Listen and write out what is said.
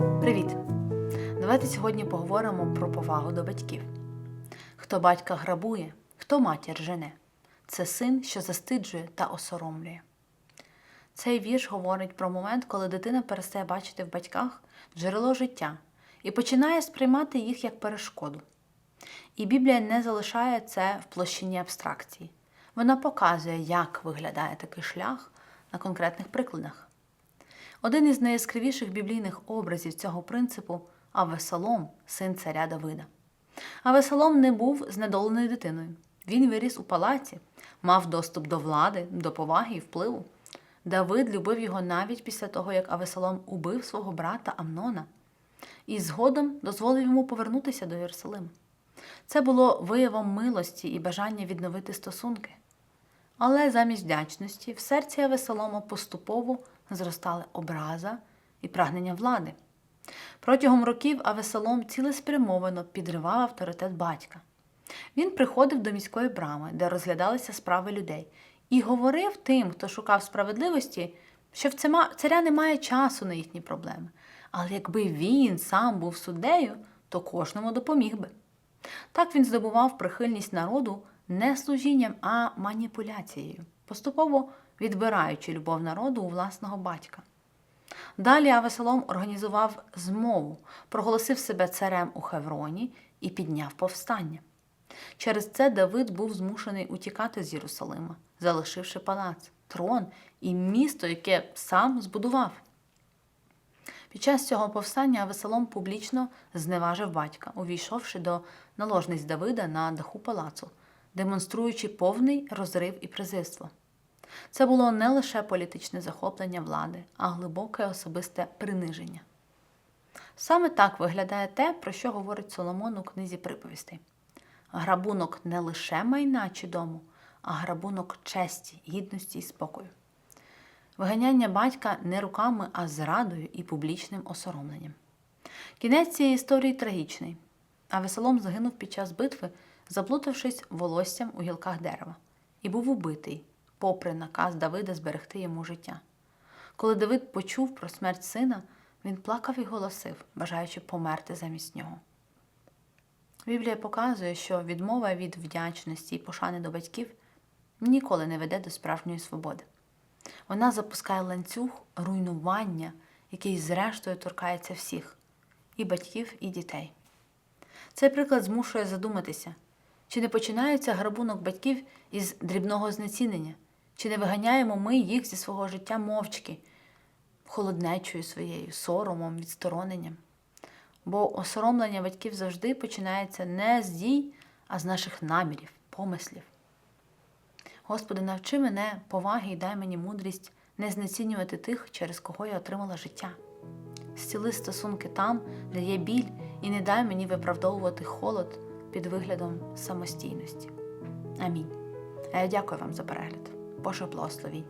Привіт! Давайте сьогодні поговоримо про повагу до батьків. Хто батька грабує, хто матір жене. Це син, що застиджує та осоромлює. Цей вірш говорить про момент, коли дитина перестає бачити в батьках джерело життя і починає сприймати їх як перешкоду. І Біблія не залишає це в площині абстракції. Вона показує, як виглядає такий шлях на конкретних прикладах. Один із найяскравіших біблійних образів цього принципу Авесолом, син царя Давида. Авесолом не був знедоленою дитиною. Він виріс у палаці, мав доступ до влади, до поваги і впливу. Давид любив його навіть після того, як Авесолом убив свого брата Амнона і згодом дозволив йому повернутися до Єрусалиму. Це було виявом милості і бажання відновити стосунки. Але замість вдячності в серці Авесолома поступово зростали образа і прагнення влади. Протягом років Авесолом цілеспрямовано підривав авторитет батька. Він приходив до міської брами, де розглядалися справи людей, і говорив тим, хто шукав справедливості, що в царя немає часу на їхні проблеми. Але якби він сам був суддею, то кожному допоміг би. Так він здобував прихильність народу не служінням, а маніпуляцією, поступово відбираючи любов народу у власного батька. Далі Авесолом організував змову, проголосив себе царем у Хевроні і підняв повстання. Через це Давид був змушений утікати з Єрусалима, залишивши палац, трон і місто, яке сам збудував. Під час цього повстання Авесолом публічно зневажив батька, увійшовши до наложниць Давида на даху палацу, демонструючи повний розрив і презирство. Це було не лише політичне захоплення влади, а глибоке особисте приниження. Саме так виглядає те, про що говорить Соломон у книзі приповістей. Грабунок не лише майна чи дому, а грабунок честі, гідності і спокою. Виганяння батька не руками, а зрадою і публічним осоромленням. Кінець цієї історії трагічний. А Весолом загинув під час битви, заплутавшись волоссям у гілках дерева, і був убитий, попри наказ Давида зберегти йому життя. Коли Давид почув про смерть сина, він плакав і голосив, бажаючи померти замість нього. Біблія показує, що відмова від вдячності і пошани до батьків ніколи не веде до справжньої свободи. Вона запускає ланцюг руйнування, який, зрештою, торкається всіх і батьків, і дітей. Цей приклад змушує задуматися, чи не починається грабунок батьків із дрібного знецінення, чи не виганяємо ми їх зі свого життя мовчки, холоднечою своєю, соромом, відстороненням. Бо осоромлення батьків завжди починається не з дій, а з наших намірів, помислів. Господи, навчи мене поваги і дай мені мудрість не знецінювати тих, через кого я отримала життя. Зціли стосунки там, де є біль, і не дай мені виправдовувати холод під виглядом самостійності. Амінь. А я дякую вам за перегляд. Боже благословінь.